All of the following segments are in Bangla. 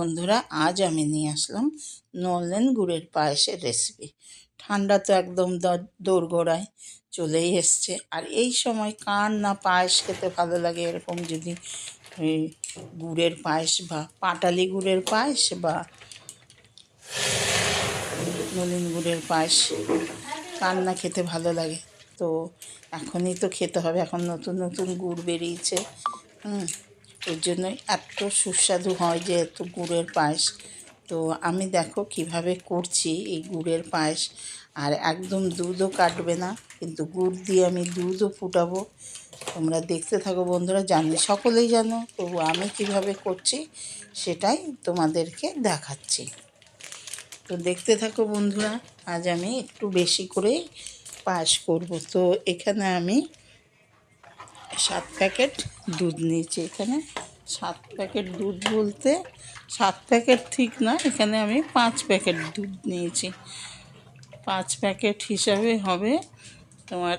বন্ধুরা, আজ আমি নিয়ে আসলাম নলেন গুড়ের পায়েসের রেসিপি ঠান্ডা তো একদম দোরগোড়ায় চলেই এসছে। আর এই সময় কার না পায়েস খেতে ভালো লাগে এরকম যদি গুড়ের পায়েস বা পাটালি গুড়ের পায়েস বা নলেন গুড়ের পায়েস কার না খেতে ভালো লাগে? তো এখনই তো খেতে হবে, এখন নতুন নতুন গুড় বেরিয়েছে। হুম। ওর জন্যই এত সুস্বাদু হয় যে এত গুড়ের পায়েস। তো আমি দেখো কীভাবে করছি এই গুড়ের পায়েস। আর একদম দুধও কাটবে না, কিন্তু গুড় দিয়ে আমি দুধও ফুটাবো। তোমরা দেখতে থাকো বন্ধুরা, জানি সকলেই জানো, তবু আমি কীভাবে করছি সেটাই তোমাদেরকে দেখাচ্ছি। তো দেখতে থাকো বন্ধুরা, আজ আমি একটু বেশি করে পায়েস করব। তো এখানে আমি সাত প্যাকেট দুধ নিয়েছি এখানে। সাত প্যাকেট দুধ বলতে, সাত প্যাকেট ঠিক না, এখানে আমি পাঁচ প্যাকেট দুধ নিয়েছি। পাঁচ প্যাকেট হিসাবে হবে তোমার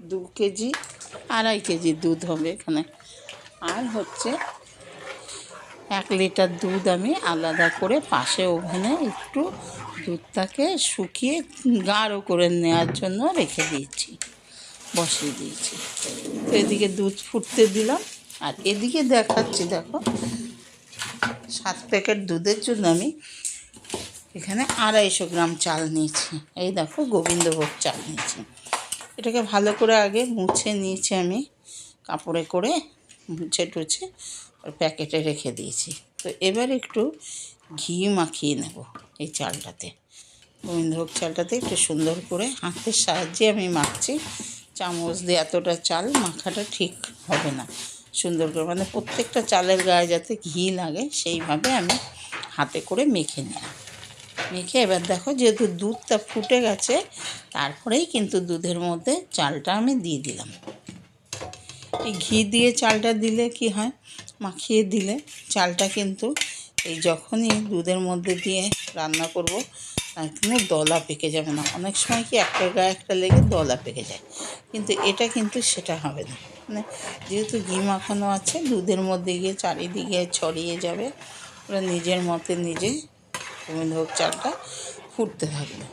দু কেজি, আড়াই কেজি দুধ হবে এখানে। আর হচ্ছে এক লিটার দুধ আমি আলাদা করে পাশে ওভেনে একটু দুধটাকে শুকিয়ে গাঢ় করে নেওয়ার জন্য রেখে দিয়েছি। বসিয়ে দিয়েছি। তো এদিকে দুধ ফুটতে দিলাম। আর এদিকে দেখাচ্ছি, দেখো, সাত প্যাকেট দুধের জন্য আমি এখানে আড়াইশো গ্রাম চাল নিয়েছি। এই দেখো, গোবিন্দভোগ চাল নিয়েছি। এটাকে ভালো করে আগে মুছে নিয়েছি আমি, কাপড়ে করে মুছে টুছে ওর প্যাকেটে রেখে দিয়েছি। তো এবার একটু ঘি মাখিয়ে নেব এই চালটাতে। গোবিন্দভোগ চালটাতে একটু সুন্দর করে হাতের সাহায্যে আমি মাখছি। চামচ দিয়ে এতটা চাল, মাখাটা ঠিক হবে না। সুন্দর করে মানে প্রত্যেকটা চালের গায়ে যাতে ঘি লাগে, সেইভাবে আমি হাতে করে মেখে নিই মেখে এবার দেখো যেহেতু দুধটা ফুটে গেছে, তারপরেই কিন্তু দুধের মধ্যে চালটা আমি দিয়ে দিলাম। এই ঘি দিয়ে চালটা দিলে কি হয়? মাখিয়ে দিলে চালটা কিন্তু এই যখনই দুধের মধ্যে দিয়ে রান্না করব তার কোনো দলা পেকে যাবে না। অনেক সময় কি একটা গায়ে একটা লেগে দলা পেকে যায়। কিন্তু এটা কিন্তু সেটা হবে না। মানে যেহেতু ঘি মাখানো আছে, দুধের মধ্যে গিয়ে চারিদিকে ছড়িয়ে যাবে, ওরা নিজের মতে নিজে গোবিন্দভোগ চালটা ফুটতে থাকবে।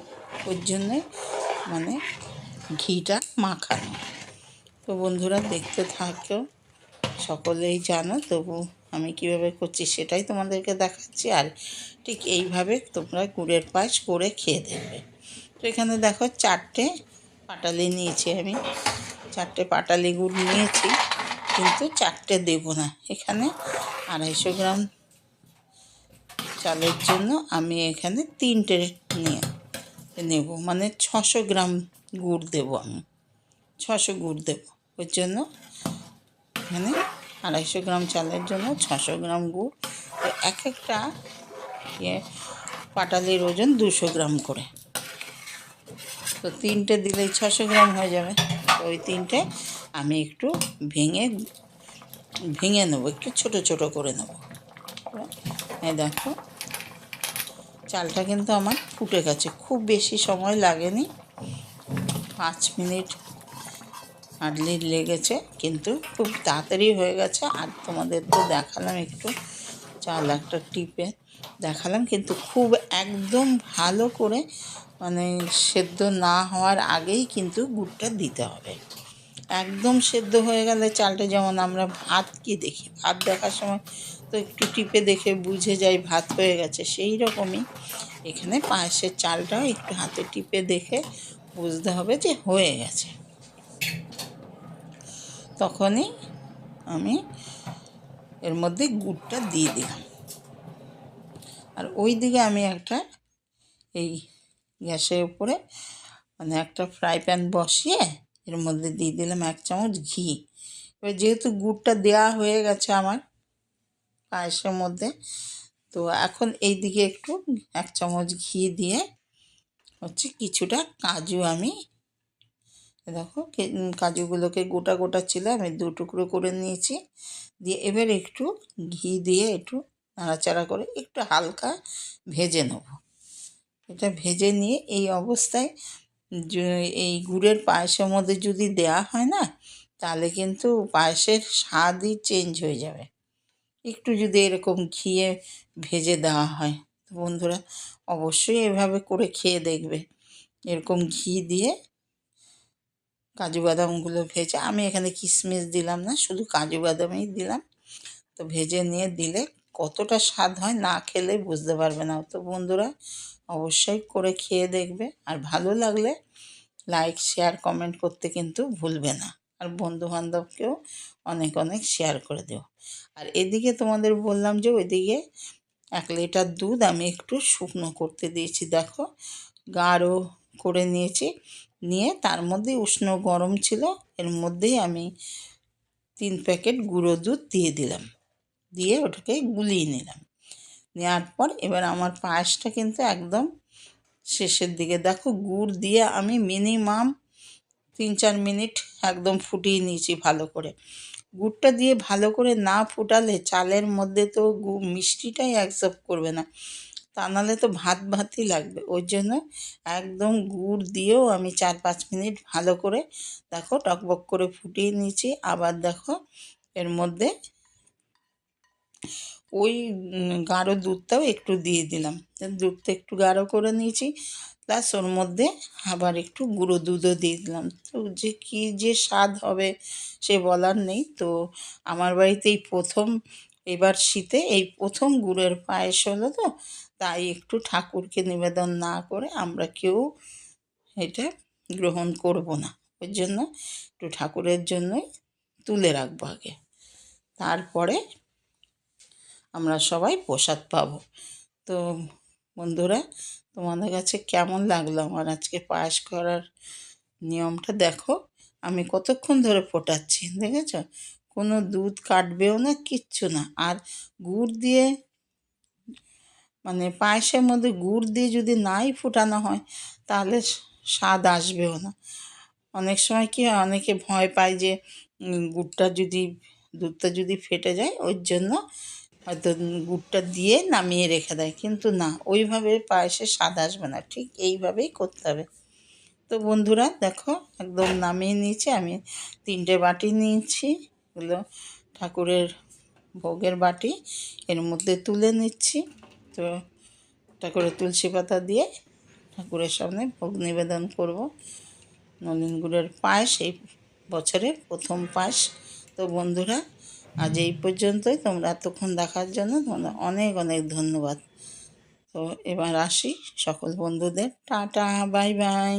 ওর জন্যে মানে ঘিটা মাখানো। তো বন্ধুরা দেখতে থাকো, সকলেই জানো, তবু আমি কীভাবে করছি সেটাই তোমাদেরকে দেখাচ্ছি। আর ঠিক এইভাবে তোমরা গুড়ের পায়েস করে খেয়ে দেখবে। তো এখানে দেখো চারটে পাটালি নিয়েছি আমি। চারটে পাটালি গুড় নিয়েছি, কিন্তু চারটে দেবো না। এখানে আড়াইশো গ্রাম চালের জন্য আমি এখানে তিনটে নিয়ে নেব। মানে ছশো গ্রাম গুড় দেবো আমি। ছশো গুড় দেবো। ওর জন্য এখানে আড়াইশো গ্রাম চালের জন্য ছশো গ্রাম গুড় তো এক একটা ইয়ে পাটালির ওজন দুশো গ্রাম করে। তো তিনটে দিলেই ছশো গ্রাম হয়ে যাবে। তো ওই তিনটে আমি একটু ভেঙে ভেঙে নেব, একটু ছোট ছোট করে নেব। এই দেখো, চালটা কিন্তু আমার ফুটে গেছে। খুব বেশি সময় লাগেনি। পাঁচ মিনিট হার্ডলি লেগেছে, কিন্তু খুব তাড়াতাড়ি হয়ে গেছে। আর তোমাদের তো দেখালাম একটু, চাল একটা টিপে দেখালাম, কিন্তু খুব একদম ভালো করে মানে সেদ্ধ না হওয়ার আগেই কিন্তু গুড়টা দিতে হবে। একদম সেদ্ধ হয়ে গেলে চালটা যেমন আমরা ভাত কি দেখি, ভাত দেখার সময় তো একটু টিপে দেখে বুঝে যাই ভাত হয়ে গেছে, সেই রকমই। এখানে পায়েসের চালটাও একটু হাতে টিপে দেখে বুঝতে হবে যে হয়ে গেছে। তখনই আমি এর মধ্যে গুড়টা দিয়ে দিলাম। আর ওই দিকে আমি একটা এই গ্যাসের উপরে মানে একটা ফ্রাই প্যান বসিয়ে এর মধ্যে দিয়ে দিলাম এক চামচ ঘি। এবার যেহেতু গুড়টা দেওয়া হয়ে গেছে আমার পায়েসের মধ্যে, তো এখন এই দিকে একটু এক চামচ ঘি দিয়ে হচ্ছে কিছুটা কাজু আমি দেখো কাজুগুলোকে গোটা গোটা ছিল, আমি দু টুকরো করে নিয়েছি। দিয়ে এবার একটু ঘি দিয়ে একটু নাড়াচাড়া করে একটু হালকা ভেজে নেব। এটা ভেজে নিয়ে এই অবস্থায় এই গুড়ের পায়েসের মধ্যে যদি দেয়া হয় না, তাহলে কিন্তু পায়েসের স্বাদই চেঞ্জ হয়ে যাবে। একটু যদি এরকম ঘিয়ে ভেজে দেওয়া হয় বন্ধুরা অবশ্যই এভাবে করে খেয়ে দেখবে। এরকম ঘি দিয়ে কাজু বাদামগুলো ভেজে, আমি এখানে কিশমিশ দিলাম না, শুধু কাজু বাদামই দিলাম। তো ভেজে নিয়ে দিলে কতটা স্বাদ হয় না খেলে বুঝতে পারবে না। তো বন্ধুরা, অবশ্যই করে খেয়ে দেখবে। আর ভালো লাগলে লাইক শেয়ার কমেন্ট করতে কিন্তু ভুলবে না। আর বন্ধু বান্ধবকেও অনেক অনেক শেয়ার করে দেও। আর এদিকে তোমাদের বললাম যে ওইদিকে এক লিটার দুধ আমি একটু শুকনো করতে দিয়েছি। দেখো, গাঢ় করে নিয়েছি। নিয়ে তার মধ্যে উষ্ণ গরম ছিল, এর মধ্যেই আমি তিন প্যাকেট গুঁড়ো দুধ দিয়ে দিলাম। দিয়ে ওটাকে গুলিয়ে নিলাম। নেওয়ার পর এবার আমার পায়েসটা কিন্তু একদম শেষের দিকে। দেখো গুড় দিয়ে আমি মিনিমাম তিন চার মিনিট একদম ফুটিয়ে নিয়েছি ভালো করে। গুড়টা দিয়ে ভালো করে না ফুটালে চালের মধ্যে তো গু মিষ্টিটাই অ্যাকসেপ্ট করবে না। তা নাহলে তো ভাত ভাতই লাগবে। ওই জন্য একদম গুড় দিয়েও আমি চার পাঁচ মিনিট ভালো করে দেখো টকবক করে ফুটিয়ে নিয়েছি। আবার দেখো এর মধ্যে ওই গাঢ় দুধটাও একটু দিয়ে দিলাম। দুধটা একটু গাঢ় করে নিয়েছি। প্লাস ওর মধ্যে আবার একটু গুঁড়ো দুধও দিয়ে দিলাম। তো যে কী যে স্বাদ হবে সে বলার নেই। তো আমার বাড়িতে এই প্রথম এবার শীতে এই প্রথম গুড়ের পায়েস হলো তো তাই একটু ঠাকুরকে নিবেদন না করে আমরা কেউ এটা গ্রহণ করব না। ওই জন্য একটু ঠাকুরের জন্যই তুলে রাখব আগে। তারপরে আমরা সবাই প্রসাদ পাবো। তো বন্ধুরা, তোমাদের কাছে কেমন লাগল আমার আজকে পায়েস করার নিয়মটা? দেখো, আমি কতক্ষণ ধরে ফোটাচ্ছি, দেখেছ? কোনো দুধ কাটবেও না, কিচ্ছু না। আর গুড় দিয়ে মানে পায়েসের মধ্যে গুড় দিয়ে যদি নাই ফোটানো হয়, তাহলে স্বাদ আসবেও না। অনেক সময় কি হয়, অনেকে ভয় পায় যে গুড়টা যদি, দুধটা যদি ফেটে যায় ওর জন্য হয়তো গুড়টা দিয়ে নামিয়ে রেখে দেয়। কিন্তু না, ওইভাবে পায়েসে স্বাদ আসবে না। ঠিক এইভাবেই করতে হবে। তো বন্ধুরা, দেখো, একদম নামিয়ে নিয়েছি। আমি তিনটে বাটি নিয়েছি, এগুলো ঠাকুরের ভোগের বাটি, এর মধ্যে তুলে নিচ্ছি। তো করে তুলসী পাতা দিয়ে ঠাকুরের সামনে ভোগ নিবেদন করব। নলিন গুড়ের পায়েস, এই বছরে প্রথম পায়েস। তো বন্ধুরা, আজ এই পর্যন্তই। তোমরা এতক্ষণ দেখার জন্য তোমরা অনেক অনেক ধন্যবাদ। তো এবার আসি সকল বন্ধুদের। Ta-ta, bye bye.